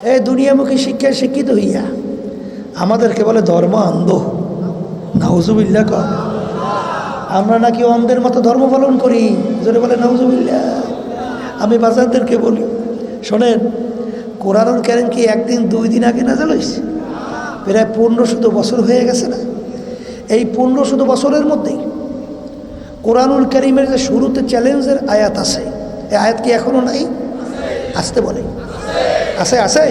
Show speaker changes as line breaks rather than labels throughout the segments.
এই দুনিয়ামুখী শিক্ষায় শিক্ষিত হইয়া আমাদেরকে বলে ধর্ম অন্ধ। নাউজুবিল্লা কর আমরা নাকি অন্ধের মতো ধর্ম পালন করি। জোরে বলে নাউজুবিল্লা আমি বাজারদেরকে বলি, শোনেন, কোরআনুল কারিম কি একদিন, দুই দিন আগে না জানাইছে প্রায় পনেরো শুধু বছর হয়ে গেছে না? এই পনেরো শুধু বছরের মধ্যেই কোরআনুল করিমের যে শুরুতে চ্যালেঞ্জের আয়াত আছে, এই আয়াত কি এখনও নাই? আসতে বলে। আছে আছে।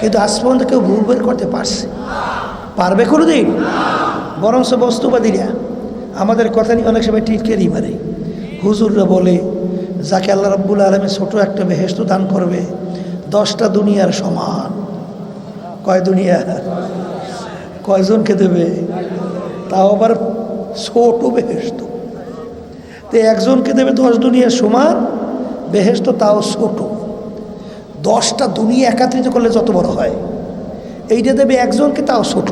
কিন্তু আজ পর্যন্ত কেউ ভুল বের করতে পারছে। পারবে কোনো দিন বরং সে বস্তুবাদীরা আমাদের কথা নিয়ে অনেক সময় টিটকেরি মারে হুজুররা বলে, যাকে আল্লাহ রব্বুল আলমী ছোটো একটা বেহেস্ত দান করবে, দশটা দুনিয়ার সমান। কয় দুনিয়া? কয়জনকে দেবে? তাও আবার ছোট বেহেস্ত তো একজনকে দেবে দশ দুনিয়ার সমান বেহেস্ত তাও ছোট। দশটা দুনিয়া একাত্রিত করলে যত বড় হয়। এইটা দেবে একজনকে, তাও ছোট।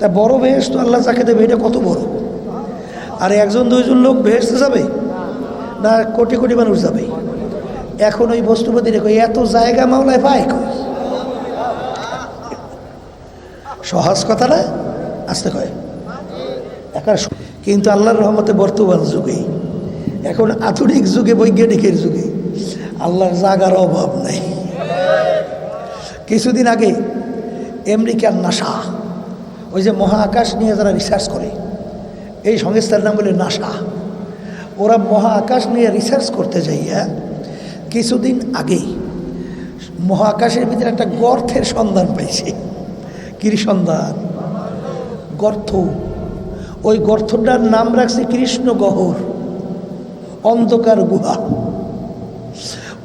তা বড় বেহেস্ত আল্লাহ যাকে দেবে, এটা কত বড়? আর একজন দুইজন লোক বেহেস্তে যাবে? না, কোটি কোটি মানুষ যাবে? এখন ওই বস্তুপতি রেখো এত জায়গা মামলায় পায় সহজ কথা না? আসতে কয়। এখন কিন্তু আল্লাহর রহমতে বর্তমান যুগে, এখন আধুনিক যুগে, বৈজ্ঞানিকের যুগে আল্লাহর জাগার অভাব নেই। কিছুদিন আগে আমেরিকার নাসা, ওই যে মহাকাশ নিয়ে যারা রিসার্চ করে, এই সংস্থার নাম বলে নাসা। ওরা মহাকাশ নিয়ে রিসার্চ করতে যাইয়া কিছুদিন আগেই মহাকাশের ভিতরে একটা গর্থের সন্ধান পাইছে। কির সন্ধান? গর্থ ওই গর্থটার নাম রাখছে কৃষ্ণ গহর অন্ধকার গুহা।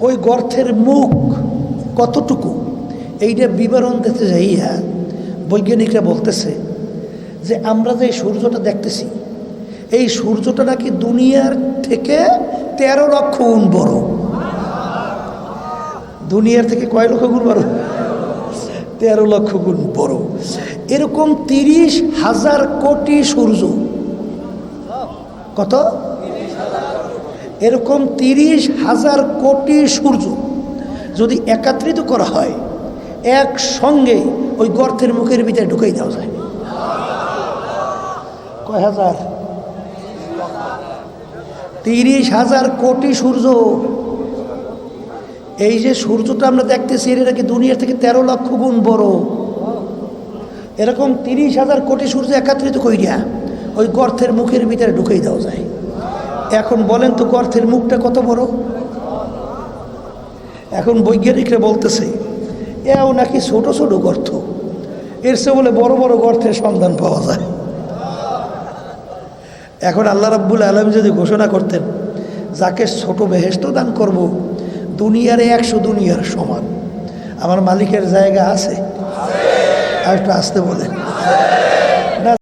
ওই গর্থের মুখ কতটুকু? এইটা বিবরণ দিতে যাইয়া বৈজ্ঞানিকরা বলতেছে যে আমরা যে সূর্যটা দেখতেছি, এই সূর্যটা নাকি দুনিয়ার থেকে তেরো লক্ষ গুণ বড়। দুনিয়ার থেকে কয় লক্ষ গুণ বড়? তেরো লক্ষ গুণ বড়। এরকম তিরিশ হাজার কোটি সূর্য। কত? এরকম তিরিশ হাজার কোটি সূর্য যদি একাত্রিত করা হয়, একসঙ্গে ওই গর্তের মুখের ভিতরে ঢুকাই দেওয়া যায়। কয় হাজার? তিরিশ হাজার কোটি সূর্য। এই যে সূর্যটা আমরা দেখতেছি এটা কি দুনিয়ার থেকে তেরো লক্ষ গুণ বড়। এরকম তিরিশ হাজার কোটি সূর্য একাত্রিত কইরা ওই গর্তের মুখের ভিতরে ঢুকেই দেওয়া যায়। এখন বলেন তো গর্তের মুখটা কত বড়? এখন বৈজ্ঞানিকরা বলতেছে, এও নাকি ছোট ছোট গর্ত। এর সে বলে বড় বড় গর্তের সন্ধান পাওয়া যায়। এখন আল্লাহ রাব্বুল আলম যদি ঘোষণা করতেন, যাকে ছোট বেহেস্ত দান করব, দুনিয়ার একশো দুনিয়ার সমান। আমার মালিকের জায়গা আছে? আর একটু আসতে বলে